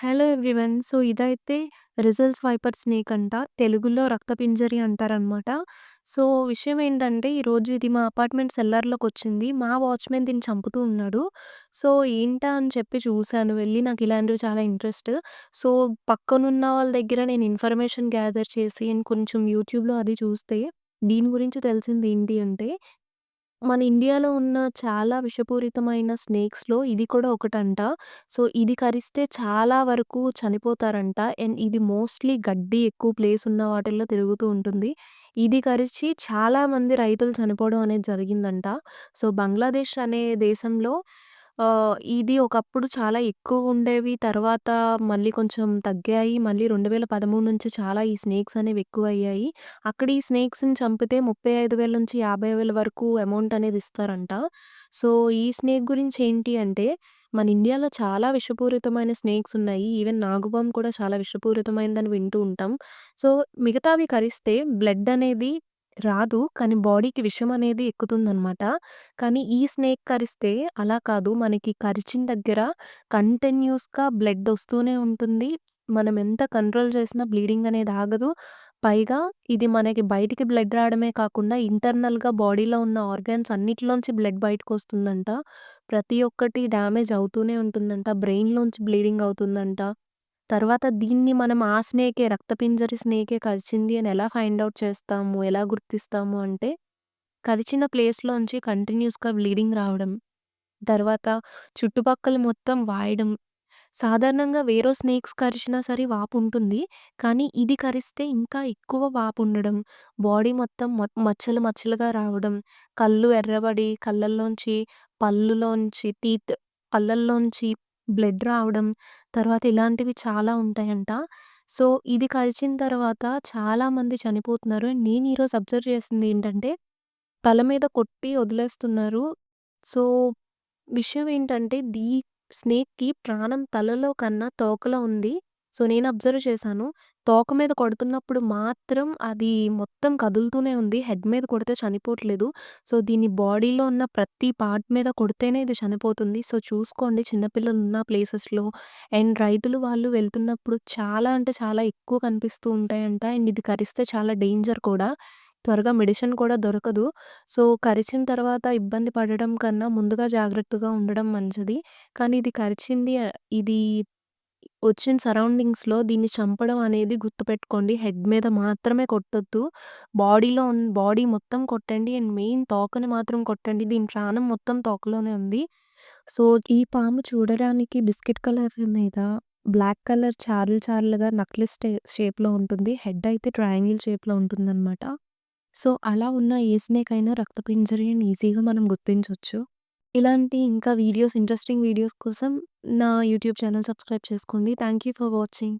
Hello everyone. So, ఇదైతే results viper snake అంట. తెలుగులో రక్తపింజరి అంటారనమాట. సో, విషయం ఏంటంటే, ఈరోజు ఇది మా అపార్ట్మెంట్ సెల్లర్లోకి వచ్చింది మా వాచ్‌మెన్ దీన్ని చంపుతూ ఉన్నాడు. సో, ఏంటా అని చెప్పి చూసాను వెళ్ళి. నాకు ఇలాంటివి చాలా ఇంట్రెస్ట్. సో, పక్కనున్న వాళ్ళ దగ్గర నేను ఇన్ఫర్మేషన్ గ్యాదర్ చేసి కొంచెం యూట్యూబ్‌లో అది చూస్తే, దీని గురించి తెలిసింది ఏంటి అంటే మన ఇండియాలో ఉన్న చాలా విషపూరితమైన స్నేక్స్‌లో ఇది కూడా ఒకటంట. సో, ఇది కరిస్తే చాలా వరకు చనిపోతారంట. అండ్ ఇది మోస్ట్‌లీ గడ్డి ఎక్కువ ప్లేస్ ఉన్న వాటిల్లో తిరుగుతూ ఉంటుంది. ఇది కరిచి చాలామంది రైతులు చనిపోవడం అనేది జరిగిందంట. సో, బంగ్లాదేశ్ అనే దేశంలో ఆహ్, ఇది ఒకప్పుడు చాలా ఎక్కువుండేవి. తర్వాత మళ్ళీ కొంచెం తగ్గాయి. మళ్ళీ 2013 నుంచి చాలా ఈ స్నేక్స్ అనేవి ఎక్కువయ్యాయి. అక్కడ ఈ స్నేక్స్‌ని చంపితే 35,000-50,000 వరకు అమౌంట్ అనేది ఇస్తారంట. సో, ఈ స్నేక్ గురించి ఏంటి అంటే, మన ఇండియాలో చాలా విషపూరితమైన స్నేక్స్ ఉన్నాయి. ఈవెన్ నాగుపాము కూడా చాలా విషపూరితమైనదని వింటూ ఉంటాం. సో, మిగతావి కరిస్తే బ్లడ్ అనేది రాదు. కానీ బాడీకి విషం అనేది ఎక్కుతుందనమాట. కానీ ఈ స్నేక్ కరిస్తే అలా కాదు. మనకి కరిచిన దగ్గర కంటిన్యూస్‌గా బ్లడ్ వస్తూనే ఉంటుంది. మనం ఎంత కంట్రోల్ చేసినా బ్లీడింగ్ అనేది ఆగదు. పైగా ఇది మనకి బయటికి బ్లడ్ రావడమే కాకుండా ఇంటర్నల్‌గా బాడీలో ఉన్న ఆర్గాన్స్ అన్నిటిలోంచి బ్లడ్ బయటకొస్తుందంట. ప్రతి ఒక్కటి డ్యామేజ్ అవుతూనే ఉంటుందంట. బ్రెయిన్‌లోంచి బ్లీడింగ్ అవుతుందంట. తర్వాత దీన్ని మనం ఆ స్నేకే రక్తపింజరి స్నేకే కరిచింది అని ఎలా ఫైండ్ అవుట్ చేస్తాము? ఎలా గుర్తిస్తాము అంటే, కరిచిన ప్లేస్‌లోంచి కంటిన్యూస్‌గా బ్లీడింగ్ రావడం. తర్వాత చుట్టుపక్కల మొత్తం వాయడం. సాధారణంగా వేరే స్నేక్స్ కరిచినా సరే వాపుంటుంది. కానీ ఇది కరిస్తే ఇంకా ఎక్కువ వాపుండడం. బాడీ మొత్తం మ మచ్చలు మచ్చలుగా రావడం. కళ్ళు ఎర్రబడి కళ్ళల్లోంచి, పళ్ళులోంచి టీత్ పళ్ళల్లోంచి బ్లడ్ రావడం. తర్వాత ఇలాంటివి చాలా ఉంటాయంట. సో, ఇది కలిసిన తర్వాత చాలామంది చనిపోతున్నారు. అండ్ నేను ఈరోజు అబ్జర్వ్ చేసింది ఏంటంటే, తల మీద కొట్టి వదిలేస్తున్నారు. సో, విషయం ఏంటంటే దీ స్నేక్‌కి ప్రాణం తలలో కన్నా తోకలో ఉంది. సో, నేను అబ్జర్వ్ చేశాను. తోక మీద కొడుతున్నప్పుడు మాత్రం అది మొత్తం కదులుతూనే ఉంది. హెడ్ మీద కొడితే చనిపోవట్లేదు. సో, దీని బాడీలో ఉన్న ప్రతి పార్ట్ మీద కొడితేనే ఇది చనిపోతుంది. సో, చూసుకోండి చిన్నపిల్లలు ఉన్న ప్లేసెస్‌లో అండ్ రైతులు వాళ్ళు వెళ్తున్నప్పుడు చాలా అంటే చాలా ఎక్కువ కనిపిస్తూ ఉంటాయంట. అండ్ ఇది కరిస్తే చాలా డేంజర్ కూడా. త్వరగా మెడిసిన్ కూడా దొరకదు. సో, కరిచిన తర్వాత ఇబ్బంది పడడం కన్నా ముందుగా జాగ్రత్తగా ఉండడం మంచిది. కానీ ఇది కరిచింది ఇది వచ్చిన సరౌండింగ్స్‌లో దీన్ని చంపడం అనేది గుర్తుపెట్టుకోండి. హెడ్ మీద మాత్రమే కొట్టొద్దు. బాడీలో ఉన్ బాడీ మొత్తం కొట్టండి. అండ్ మెయిన్ తోకని మాత్రం కొట్టండి. దీని ప్రాణం మొత్తం తోకలోనే ఉంది. సో, ఈ పాము చూడడానికి బిస్కెట్ కలర్ మీద బ్లాక్ కలర్ చారలు చారలుగా నక్లెస్ స్టే షేప్‌లో ఉంటుంది. హెడ్ అయితే ట్రయాంగిల్ షేప్‌లో ఉంటుందనమాట. సో, అలా ఉన్న ఏ స్నేక్ అయినా రక్తపింజరి అని ఈజీగా మనం గుర్తించొచ్చు. ఇలాంటి ఇంకా వీడియోస్ ఇంట్రెస్టింగ్ వీడియోస్ కోసం నా యూట్యూబ్ ఛానల్ సబ్స్క్రైబ్ చేసుకోండి. Thank you for watching.